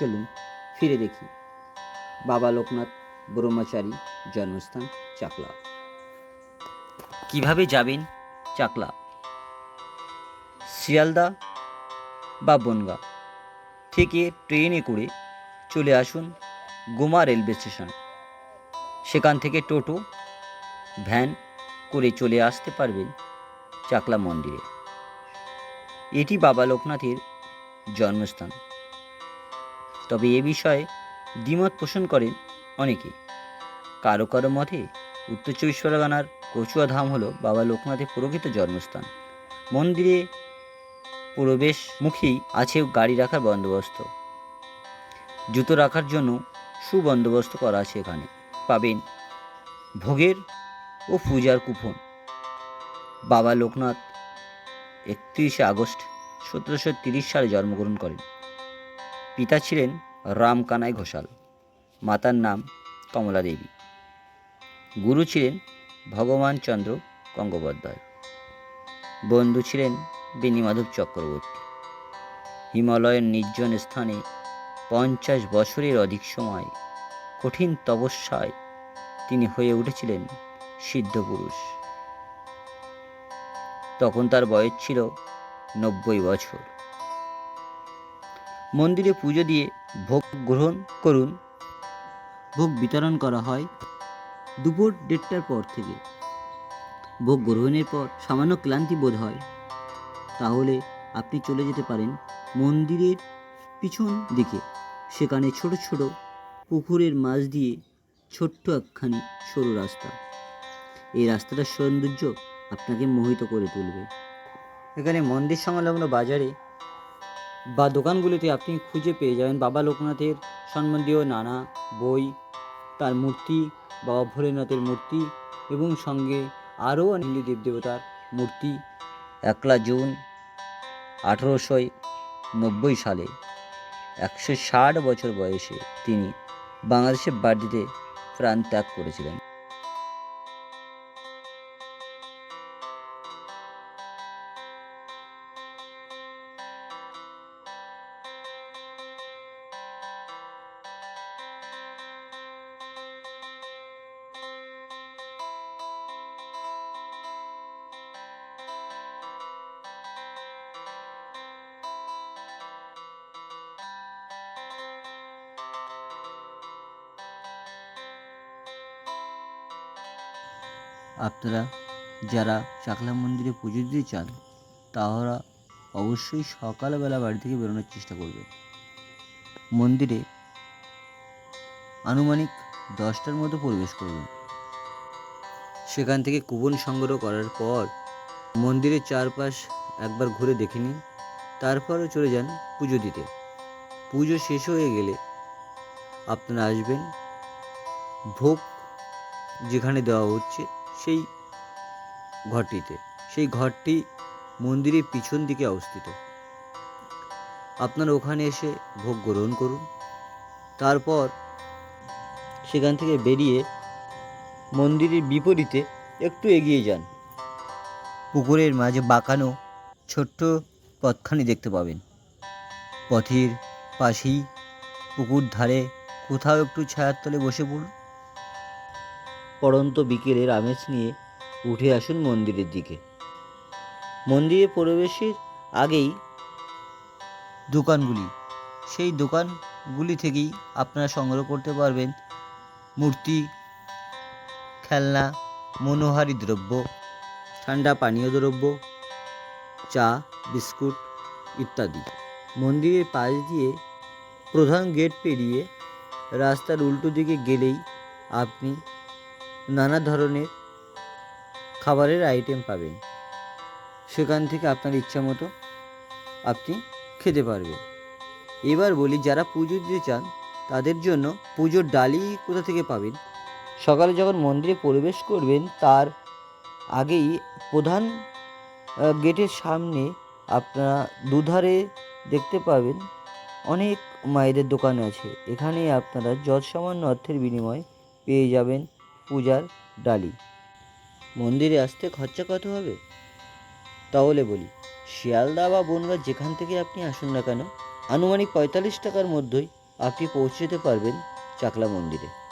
চলুন ফিরে দেখি। বাবা লোকনাথ ব্রহ্মচারী জন্মস্থান চাকলা। কীভাবে যাবেন চাকলা? শিয়ালদা বা বনগা থেকে ট্রেনে করে চলে আসুন গোমা রেলওয়ে স্টেশন। সেখান থেকে টোটো, ভ্যান করে চলে আসতে পারবেন চাকলা মন্দিরে। এটি বাবা লোকনাথের জন্মস্থান। তবে এ বিষয়ে দ্বিমত পোষণ করেন অনেকে। কারও কারও মতে, উত্তর চব্বিশ পরগনার কচুয়া ধাম হলো বাবা লোকনাথের প্রকৃত জন্মস্থান। মন্দিরে প্রবেশ মুখেই আছে গাড়ি রাখার বন্দোবস্ত। জুতো রাখার জন্য সুবন্দোবস্ত করা আছে এখানে। পাবেন ভোগের ও পূজার কুপন। বাবা লোকনাথ একত্রিশে আগস্ট সতেরোশো তিরিশ সালে জন্মগ্রহণ করেন। পিতা ছিলেন রামকানাই ঘোষাল, মাতার নাম কমলা দেবী। গুরু ছিলেন ভগবান চন্দ্র গঙ্গোপাধ্যায়। বন্ধু ছিলেন বেণীমাধব চক্রবর্তী। হিমালয়ের নির্জন স্থানে পঞ্চাশ বছরের অধিক সময় কঠিন তপস্যায় তিনি হয়ে উঠেছিলেন সিদ্ধপুরুষ। তখন তার বয়স ছিল নব্বই বছর। মন্দিরে পুজো দিয়ে ভোগ গ্রহণ করুন। ভোগ বিতরণ করা হয় দুপুর দেড়টার পর থেকে। ভোগ গ্রহণের পর সামান্য ক্লান্তি বোধ হয়। তাহলে আপনি চলে যেতে পারেন মন্দিরের পিছন দিকে। সেখানে ছোট ছোট পুকুরের মাঝ দিয়ে ছোট্ট একখানি সরু রাস্তা। এই রাস্তাটার সৌন্দর্য আপনাকে মোহিত করে তুলবে। এখানে মন্দির সংলগ্ন বাজারে বা দোকানগুলিতে আপনি খুঁজে পেয়ে যাবেন বাবা লোকনাথের সম্বন্ধীয় নানা বই, তার মূর্তি, বাবা ভোলেনাথের মূর্তি এবং সঙ্গে আরও হিন্দু দেবদেবতার মূর্তি। একলা জুন আঠেরোশো নব্বই সালে একশো ষাট বছর বয়সে তিনি বাংলাদেশের বাড়িতে প্রাণ ত্যাগ করেছিলেন। আপনারা যারা চাকলা মন্দিরে পুজো দিতে চান, তাহারা অবশ্যই সকালবেলা বাড়ি থেকে বেরোনোর চেষ্টা করবেন। মন্দিরে আনুমানিক দশটার মতো প্রবেশ করবেন। সেখান থেকে কুপন সংগ্রহ করার পর মন্দিরের চারপাশ একবার ঘুরে দেখে নিন তারপরে চলে যান পুজো দিতে। পুজো শেষ হয়ে গেলে আপনারা আসবেন ভোগ যেখানে দেওয়া হচ্ছে সেই ঘরটিতে। সেই ঘরটি মন্দিরের পিছন দিকে অবস্থিত। আপনারা ওখানে এসে ভোগ গ্রহণ করুন। তারপর সেখান থেকে বেরিয়ে মন্দিরের বিপরীতে একটু এগিয়ে যান। পুকুরের মাঝে বাঁকানো ছোট্ট পথখানি দেখতে পাবেন। পথের পাশেই পুকুর ধারে কোথাও একটু ছায়ার তলে বসে পড়ুন। পড়ন্ত বিকেলের আমেজ নিয়ে উঠে আসুন মন্দিরের দিকে। মন্দিরে প্রবেশের আগেই দোকানগুলি। সেই দোকানগুলি থেকেই আপনারা সংগ্রহ করতে পারবেন মূর্তি, খেলনা, মনোহারী দ্রব্য, ঠান্ডা পানীয় দ্রব্য, চা, বিস্কুট ইত্যাদি। মন্দিরের পাশ দিয়ে প্রধান গেট পেরিয়ে রাস্তার উল্টো দিকে গেলেই আপনি নানা ধরনের খাবারের আইটেম পাবেন। সেখান থেকে আপনার ইচ্ছা মতো আপনি খেতে পারবেন। এবার বলি, যারা পুজো দিতে চান, তাদের জন্য পুজোর ডালি কোথা থেকে পাবেন? সকালে যখন মন্দিরে প্রবেশ করবেন, তার আগেই প্রধান গেটের সামনে আপনারা দুধারে দেখতে পাবেন অনেক মায়েদের দোকান আছে। এখানে আপনারা যৎ সামান্য অর্থের বিনিময়ে পেয়ে যাবেন। পূজার ডালি। মন্দিরে আসতে খরচা কত হবে? তাহলে বলি, শিয়ালদা বা বনগা যেখান থেকে আপনি আসুন না কেন, আনুমানিক পঁয়তাল্লিশ টাকার মধ্যেই আপনি পৌঁছে যেতে পারবেন চাকলা মন্দিরে।